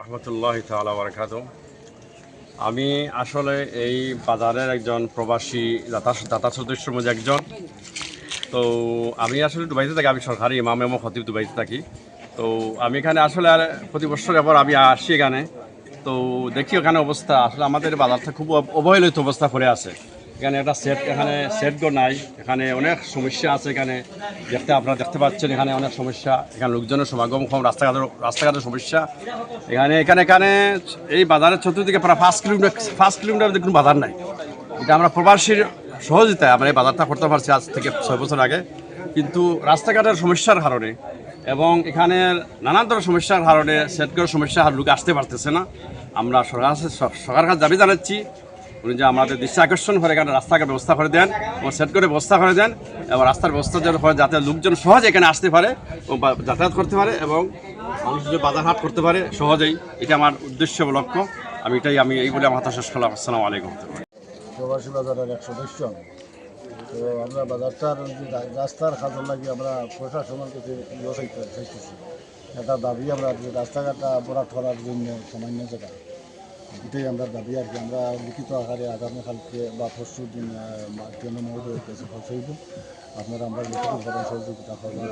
রহমতুল্লাহ তালা বারকাত। আমি আসলে এই বাজারের একজন প্রবাসী দাতা দাতা সদস্যের মধ্যে একজন। তো আমি আসলে দুবাইতে থাকি, আমি সরকারি ইমাম এবং খতিব দুবাইতে থাকি। তো আমি এখানে আসলে আর প্রতি বছর এবার আমি আসি এখানে। তো দেখি ওখানে অবস্থা। আসলে আমাদের বাজারটা খুব অব- অবহেলিত অবস্থা করে আছে। এখানে একটা সেট এখানে সেট গো নাই। এখানে অনেক সমস্যা আছে এখানে। দেখতে আপনারা দেখতে পাচ্ছেন, এখানে অনেক সমস্যা। এখানে লোকজনের সমাগম কম রাস্তাঘাটের রাস্তাঘাটের সমস্যা। এখানে এখানে এখানে এই বাজারের চতুর্দিকে প্রায় পাঁচ কিলোমিটার পাঁচ কিলোমিটার কোনো বাজার নাই। এটা আমরা প্রবাসীর সহযোগিতায় আমরা এই বাজারটা করতে পারছি আজ থেকে ছয় বছর আগে। কিন্তু রাস্তাঘাটের সমস্যার কারণে এবং এখানে নানান ধরনের সমস্যার কারণে সেটগুলোর সমস্যা লোক আসতে পারতেছে না। আমরা সরকার সরকার কাছে দাবি জানাচ্ছি উনি যে আমাদের দৃষ্টি আকর্ষণ করে, এখানে রাস্তাঘাট ব্যবস্থা করে দেন এবং সেট করে ব্যবস্থা করে দেন, এবং রাস্তার ব্যবস্থা যেন হয় যাতে লোকজন সহজে এখানে আসতে পারে বা- যাতায়াত করতে পারে এবং মানুষ যে বাজার হাট করতে পারে সহজেই। এটা আমার উদ্দেশ্য লক্ষ্য। আমি এটাই, আমি এই বলে আমার শেষ করলাম। আসসালামু আলাইকুম। প্রবাসী বাজারের এক সদস্য। তো আমরা বাজারটার রাস্তার কাজের লাগে আমরা প্রশাসনের কাছে ইয়ে চাইতে চাইতেছি। একটা দাবি আমরা রাস্তাঘাটটা বরাট করার জন্য সামান্য জায়গা এটাই আমরা দাবি আর কি। আমরা লিখিত আকারে আগামীকালকে বা পরশু দিন কেন মহোদয়ের কাছে পৌঁছাইব। আপনারা আমরা লিখিত সহযোগিতা করবেন।